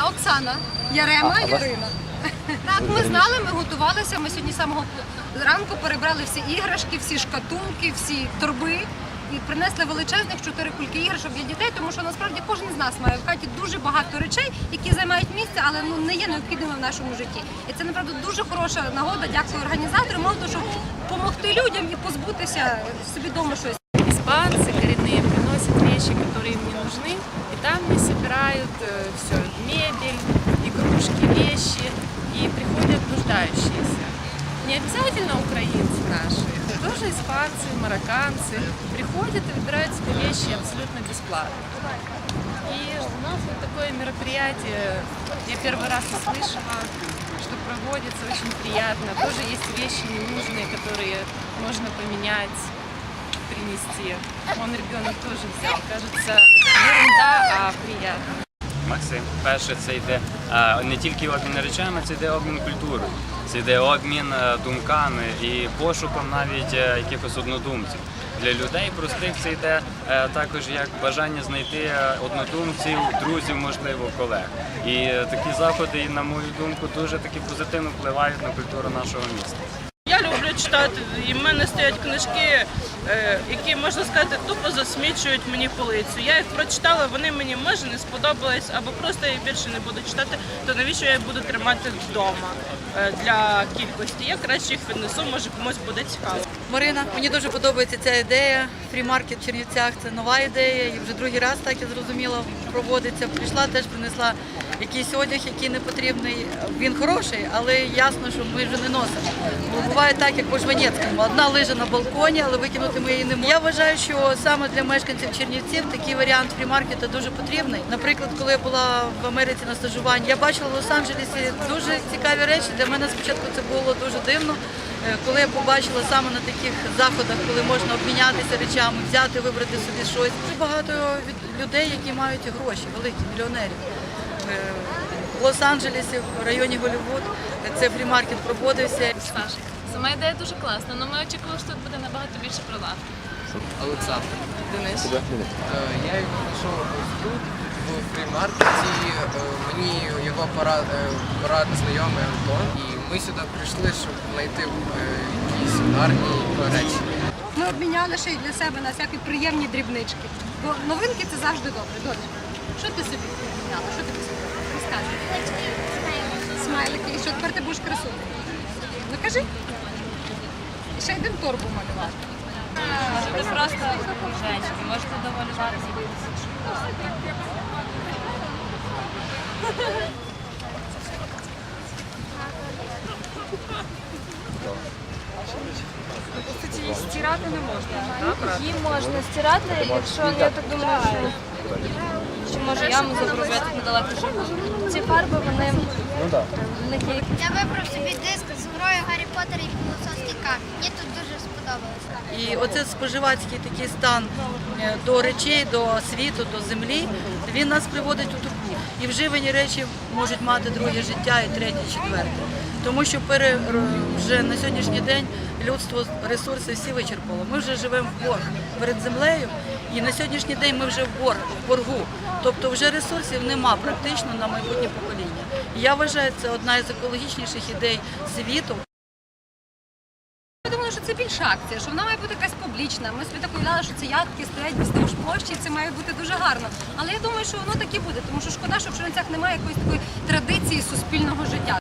А Оксана, Ярема, А? Ярина. Так, ми знали, ми готувалися. Ми сьогодні з самого ранку перебрали всі іграшки, всі шкатулки, всі торби. І принесли величезних чотири кульки іграшок для дітей, тому що насправді кожен з нас має в хаті дуже багато речей, які займають місце, але ну не є необхідними в нашому житті. І це направду дуже хороша нагода. Дякую організаторам, мало того, щоб допомогти людям і позбутися собі вдома щось. Вещи, и приходят нуждающиеся. Не обязательно украинцы наши, тоже испанцы, марокканцы приходят и выбирают себе вещи абсолютно бесплатно. И у нас вот такое мероприятие, я первый раз услышала, что проводится очень приятно. Тоже есть вещи ненужные, которые можно поменять принести. Он ребенок тоже взял. Кажется, ерунда, а. Максим. Перше, це йде е, не тільки обмін речами, це йде обмін культурою, це йде обмін е, думками і пошуком навіть е, якихось однодумців. Для людей простих це йде також як бажання знайти однодумців, друзів, можливо, колег. І такі заходи, на мою думку, дуже таки позитивно впливають на культуру нашого міста. Я люблю читати, і в мене стоять книжки, які можна сказати, тупо засмічують мені полицю. Я їх прочитала, вони мені може не сподобались, або просто я їх більше не буду читати. То навіщо я їх буду тримати вдома е, для кількості? Я краще їх віднесу, може комусь буде цікаво. Марина, мені дуже подобається ця ідея. Фрімаркет в Чернівцях це нова ідея, і вже другий раз так я зрозуміла проводиться. Прийшла, теж принесла якийсь одяг, який не потрібний. Він хороший, але ясно, що ми вже не носимо. Бо буває так, як по Жванецькому. Одна лиже на балконі, але викинути ми її не можемо. Я вважаю, що саме для мешканців Чернівців такий варіант фрімаркета дуже потрібний. Наприклад, коли я була в Америці на стажуванні, я бачила в Лос-Анджелесі дуже цікаві речі. Для мене спочатку це було дуже дивно. Е, Коли я побачила саме на таких заходах, коли можна обмінятися речами, взяти, вибрати собі щось. Дуже багато людей, які мають гроші, великі мільйонерів. Е, В Лос-Анджелесі, в районі Голлівуд, е, це фрімаркет проводився. Сама ідея дуже класна, але ми очікували, що тут буде набагато більше прилавків. Олександр. Денис. Е, Я його знайшов ось тут, в фрімаркеті. Е, Мені його порад, е, порадив знайомий Антон. І ми сюди прийшли, щоб знайти якісь гарні речі. Ми обміняли ще й для себе на всякі приємні дрібнички. Бо новинки це завжди добре. Добре. Що ти собі обміняла? Що тобі собі? Розказуй. Смайлики. І що тепер ти будеш красувати? Ну кажи. Ще йдемо торбу малювати. Можете просто женщини, можете доволі гарно. Стирати не можна. Її можна стирати, якщо я так думаю, що, може яму забробити недалеко. Ці фарби вони в них є Я вибрав собі диск з грою Гаррі Поттер і філософський камінь. Мені тут дуже сподобалося. І оце споживацький такий стан е, до речей, до світу, до землі, він нас приводить у тупу. І вживані речі можуть мати друге життя, і третє, четверте. Тому що пере, вже на сьогоднішній день людство ресурси всі вичерпало. Ми вже живемо в борг перед землею, і на сьогоднішній день ми вже в борг, в боргу. Тобто вже ресурсів нема практично на майбутнє покоління. І я вважаю, це одна із екологічніших ідей світу. Думаю, що це більша акція, що вона має бути якась публічна. Ми собі так уявляли, що ці ядки стоять без того ж площі, це має бути дуже гарно. Але я думаю, що воно так і буде, тому що шкода, що в Чернівцях немає якоїсь такої традиції суспільного життя.